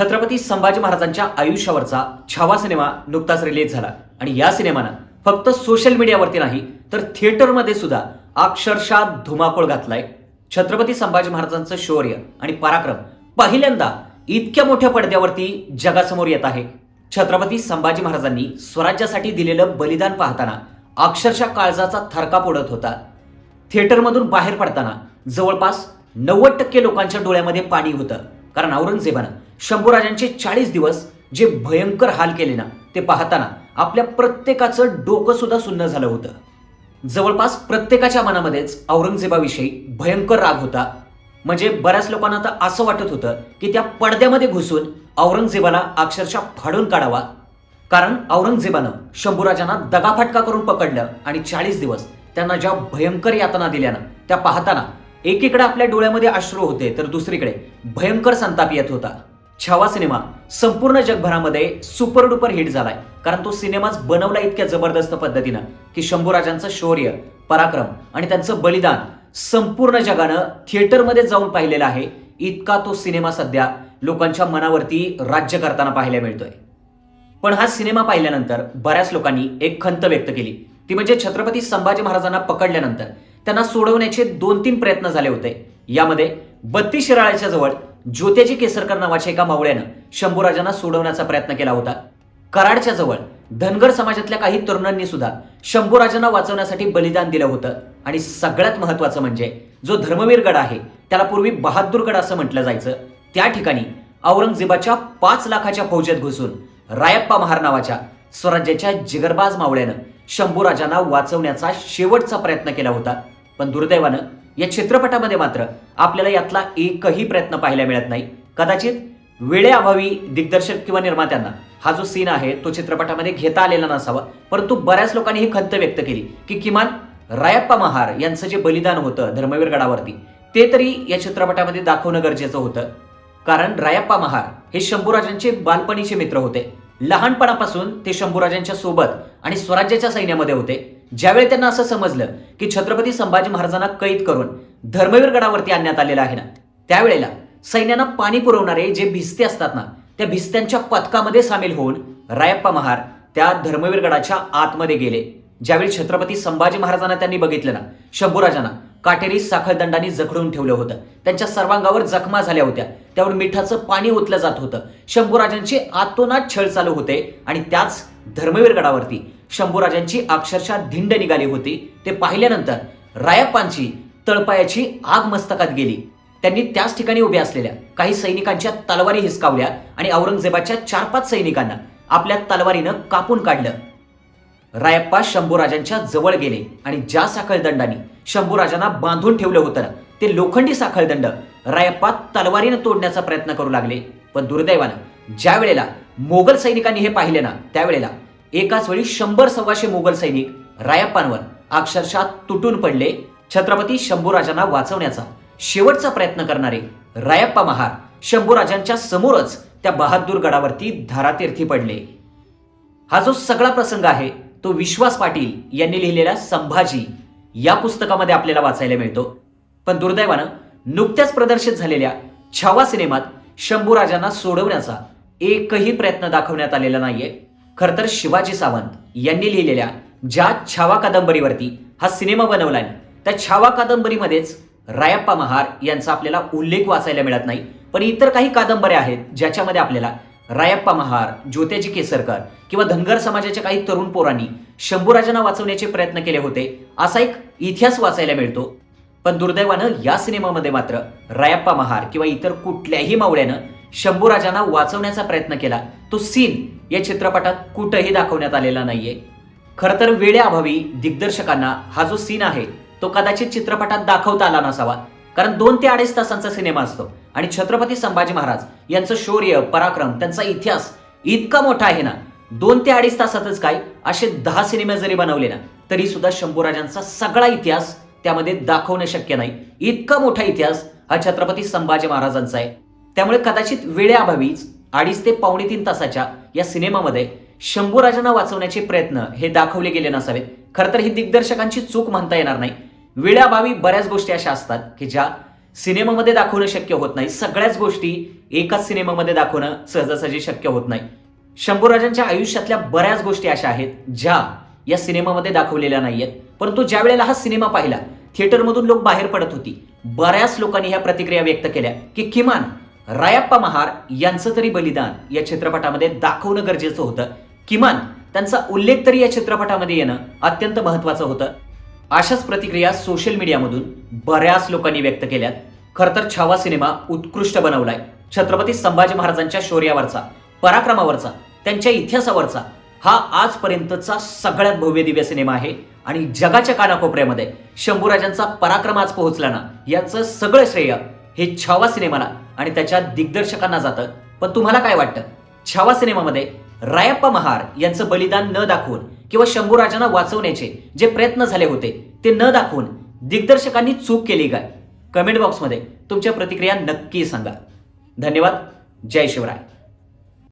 छत्रपती संभाजी महाराजांच्या आयुष्यावरचा छावा सिनेमा नुकताच रिलीज झाला. आणि या सिनेमानं फक्त सोशल मीडियावरती नाही तर थिएटरमध्ये सुद्धा अक्षरशः धुमाकूळ घातलाय छत्रपती संभाजी महाराजांचं शौर्य आणि पराक्रम. पहिल्यांदा इतक्या मोठ्या पडद्यावरती जगासमोर येत आहे. छत्रपती संभाजी महाराजांनी स्वराज्यासाठी दिलेलं बलिदान पाहताना अक्षरशः काळजाचा थरकाप उडत होता. थिएटरमधून बाहेर पडताना जवळपास नव्वद टक्के लोकांच्या डोळ्यामध्ये पाणी होतं. कारण औरंगजेबानं शंभूराजांचे चाळीस दिवस जे भयंकर हाल केले ना ते पाहताना आपल्या प्रत्येकाचं डोकं सुद्धा सुन्न झालं होतं. जवळपास प्रत्येकाच्या मनामध्येच औरंगजेबाविषयी भयंकर राग होता. म्हणजे बऱ्याच लोकांना तर असं वाटत होतं की त्या पडद्यामध्ये घुसून औरंगजेबाला अक्षरशः फाडून काढावा. कारण औरंगजेबानं शंभूराजांना दगाफटका करून पकडलं आणि चाळीस दिवस त्यांना ज्या भयंकर यातना दिल्या ना त्या पाहताना एकीकडे आपल्या डोळ्यामध्ये अश्रू होते तर दुसरीकडे भयंकर संताप येत होता. छावा सिनेमा संपूर्ण जगभरामध्ये सुपर डुपर हिट झालाय. कारण तो सिनेमाच बनवला इतक्या जबरदस्त पद्धतीनं की शंभूराजांचं शौर्य पराक्रम आणि त्यांचं बलिदान संपूर्ण जगानं थिएटरमध्ये जाऊन पाहिलेलं आहे. इतका तो सिनेमा सध्या लोकांच्या मनावरती राज्य करताना पाहायला मिळतोय. पण हा सिनेमा पाहिल्यानंतर बऱ्याच लोकांनी एक खंत व्यक्त केली. ती म्हणजे छत्रपती संभाजी महाराजांना पकडल्यानंतर त्यांना सोडवण्याचे दोन तीन प्रयत्न झाले होते. यामध्ये बत्तीस शिराळ्याच्या जवळ ज्योत्याजी केसरकर नावाच्या एका मावळ्यानं शंभूराजांना सोडवण्याचा प्रयत्न केला होता. कराडच्या जवळ धनगर समाजातल्या काही तरुणांनी सुद्धा शंभूराजांना वाचवण्यासाठी बलिदान दिलं होतं. आणि सगळ्यात महत्वाचं म्हणजे जो धर्मवीर गड आहे त्याला पूर्वी बहादूरगड असं म्हटलं जायचं. त्या ठिकाणी औरंगजेबाच्या पाच लाखाच्या फौजेत घुसून रायप्पा महार नावाच्या स्वराज्याच्या जिगरबाज मावळ्यानं शंभूराजांना वाचवण्याचा शेवटचा प्रयत्न केला होता. पण दुर्दैवानं या चित्रपटामध्ये मात्र आपल्याला यातला एकही प्रयत्न पाहायला मिळत नाही. कदाचित वेळेअभावी दिग्दर्शक किंवा निर्मात्यांना हा जो सीन आहे तो चित्रपटामध्ये घेता आलेला नसावा. परंतु बऱ्याच लोकांनी ही खंत व्यक्त केली की किमान रायप्पा महार यांचं जे बलिदान होतं धर्मवीर गडावरती ते तरी या चित्रपटामध्ये दाखवणं गरजेचं होतं. कारण रायप्पा महार हे शंभूराजांचे बालपणीचे मित्र होते. लहानपणापासून ते शंभूराजांच्या सोबत आणि स्वराज्याच्या सैन्यामध्ये होते. ज्यावेळी त्यांना असं समजलं की छत्रपती संभाजी महाराजांना कैद करून धर्मवीर गडावरती आणण्यात आलेलं आहे ना त्यावेळेला सैन्यांना पाणी पुरवणारे जे भिस्ते असतात ना त्या भिस्त्यांच्या पथकामध्ये सामील होऊन रायप्पा महार त्या धर्मवीर गडाच्या आतमध्ये गेले. ज्यावेळी छत्रपती संभाजी महाराजांना त्यांनी बघितलं ना शंभूराजांना काटेरी साखळदंडाने जखडून ठेवलं होतं. त्यांच्या सर्वांगावर जखमा झाल्या होत्या. त्यावर मिठाचं पाणी ओतलं जात होतं. शंभूराजांची आतोनात छळ चालू होते आणि त्याच धर्मवीर गडावरती शंभूराजांची अक्षरशः धिंड निघाली होती. ते पाहिल्यानंतर रायप्पांची तळपायाची आग मस्तकात गेली. त्यांनी त्याच ठिकाणी उभ्या असलेल्या काही सैनिकांच्या तलवारी हिसकावल्या आणि औरंगजेबाच्या चार पाच सैनिकांना आपल्या तलवारीनं कापून काढलं. रायप्पा शंभूराजांच्या जवळ गेले आणि ज्या साखळदंडाने शंभूराजांना बांधून ठेवलं होतं ते लोखंडी साखळदंड रायप्पा तलवारीनं तोडण्याचा प्रयत्न करू लागले. पण दुर्दैवानं ज्या वेळेला मोगल सैनिकांनी हे पाहिले ना त्यावेळेला एकाच वेळी शंभर सव्वाशे मोगल सैनिक रायप्पांवर अक्षरशः तुटून पडले. छत्रपती शंभूराजांना वाचवण्याचा शेवटचा प्रयत्न करणारे रायप्पा महार शंभूराजांच्या समोरच त्या बहादूर गडावरती धारातीर्थी पडले. हा जो सगळा प्रसंग आहे तो विश्वास पाटील यांनी लिहिलेला संभाजी या पुस्तकामध्ये आपल्याला वाचायला मिळतो. पण दुर्दैवानं नुकत्याच प्रदर्शित झालेल्या छावा सिनेमात शंभूराजांना सोडवण्याचा एकही प्रयत्न दाखवण्यात आलेला नाहीये. खर तर शिवाजी सावंत यांनी लिहिलेल्या ज्या छावा कादंबरीवरती हा सिनेमा बनवला त्या छावा कादंबरीमध्येच रायप्पा महार यांचा आपल्याला उल्लेख वाचायला मिळत नाही. पण इतर काही कादंबऱ्या आहेत ज्याच्यामध्ये आपल्याला रायप्पा महार ज्योत्याजी केसरकर किंवा धनगर समाजाच्या काही तरुण पोरांनी शंभूराजांना वाचवण्याचे प्रयत्न केले होते असा एक इतिहास वाचायला मिळतो. पण दुर्दैवानं या सिनेमामध्ये मात्र रायप्पा महार किंवा इतर कुठल्याही मावळ्यानं शंभूराजांना वाचवण्याचा प्रयत्न केला. तो सीन या चित्रपटात कुठंही दाखवण्यात आलेला नाहीये. खरं तर वेळेअभावी दिग्दर्शकांना हा जो सीन आहे तो कदाचित चित्रपटात दाखवता आला नसावा. कारण दोन ते अडीच तासांचा सिनेमा असतो. आणि छत्रपती संभाजी महाराज यांचं शौर्य पराक्रम त्यांचा इतिहास इतका मोठा आहे ना दोन ते अडीच तासातच काय असे दहा सिनेमे जरी बनवले ना तरी सुद्धा शंभूराजांचा सगळा इतिहास त्यामध्ये दाखवणं शक्य नाही. इतका मोठा इतिहास हा छत्रपती संभाजी महाराजांचा आहे. त्यामुळे कदाचित वेळेअभावीच अडीच ते पावणे तीन तासाच्या या सिनेमामध्ये शंभूराजांना वाचवण्याचे प्रयत्न हे दाखवले गेले नसावेत. खरं तर ही दिग्दर्शकांची चूक म्हणता येणार नाही. वेळाभावी बऱ्याच गोष्टी अशा असतात की ज्या सिनेमामध्ये दाखवणं शक्य होत नाही. सगळ्याच गोष्टी एकाच सिनेमामध्ये दाखवणं सहजासहजी शक्य होत नाही. शंभूराजांच्या आयुष्यातल्या बऱ्याच गोष्टी अशा आहेत ज्या या सिनेमामध्ये दाखवलेल्या नाहीयेत. परंतु ज्या वेळेला हा सिनेमा पाहिला थिएटरमधून लोक बाहेर पडत होती. बऱ्याच लोकांनी ह्या प्रतिक्रिया व्यक्त केल्या की किमान रायप्पा महार यांचं तरी बलिदान या चित्रपटामध्ये दाखवणं गरजेचं होतं. किमान त्यांचा उल्लेख तरी या चित्रपटामध्ये येणं अत्यंत महत्वाचं होतं. अशाच प्रतिक्रिया सोशल मीडियामधून बऱ्याच लोकांनी व्यक्त केल्यात. खरं तर छावा सिनेमा उत्कृष्ट बनवलाय. छत्रपती संभाजी महाराजांच्या शौर्यावरचा पराक्रमावरचा त्यांच्या इतिहासावरचा हा आजपर्यंतचा सगळ्यात भव्य दिव्य सिनेमा आहे. आणि जगाच्या कानाकोपऱ्यामध्ये शंभूराजांचा पराक्रम आज पोहोचला ना याचं सगळं श्रेय हे छावा सिनेमाला आणि त्याच्या दिग्दर्शकांना जातं. पण तुम्हाला काय वाटतं? छावा सिनेमामध्ये रायप्पा महार यांचं बलिदान न दाखवून किंवा शंभूराजांना वाचवण्याचे जे प्रयत्न झाले होते ते न दाखवून दिग्दर्शकांनी चूक केली काय? कमेंट बॉक्समध्ये तुमच्या प्रतिक्रिया नक्की सांगा. धन्यवाद. जय शिवराय.